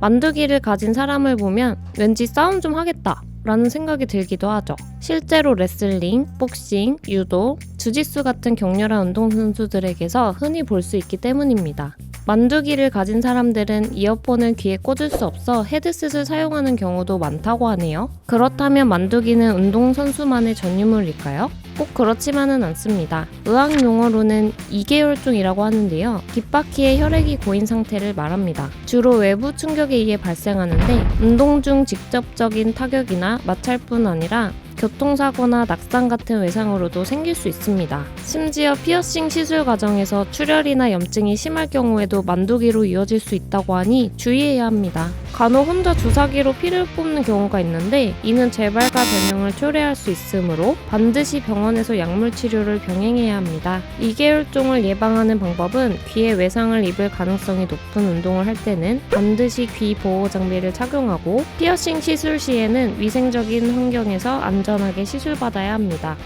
만두기를 가진 사람을 보면 왠지 싸움 좀 하겠다. 라는 생각이 들기도 하죠. 실제로 레슬링, 복싱, 유도, 주짓수 같은 격렬한 운동선수들에게서 흔히 볼 수 있기 때문입니다. 만두기를 가진 사람들은 이어폰을 귀에 꽂을 수 없어 헤드셋을 사용하는 경우도 많다고 하네요. 그렇다면 만두기는 운동선수만의 전유물일까요? 꼭 그렇지만은 않습니다. 의학 용어로는 2계열종이라고 하는데요. 귓바퀴에 혈액이 고인 상태를 말합니다. 주로 외부 충격에 의해 발생하는데 운동 중 직접적인 타격이나 마찰뿐 아니라 교통사고나 낙상 같은 외상으로도 생길 수 있습니다. 심지어 피어싱 시술 과정에서 출혈이나 염증이 심할 경우에도 만두기로 이어질 수 있다고 하니 주의해야 합니다. 간혹 혼자 주사기로 피를 뽑는 경우가 있는데 이는 재발과 변형을 초래할 수 있으므로 반드시 병원에서 약물 치료를 병행해야 합니다. 이계혈종을 예방하는 방법은 귀에 외상을 입을 가능성이 높은 운동을 할 때는 반드시 귀 보호 장비를 착용하고 피어싱 시술 시에는 위생적인 환경에서 안전하게 시술받아야 합니다.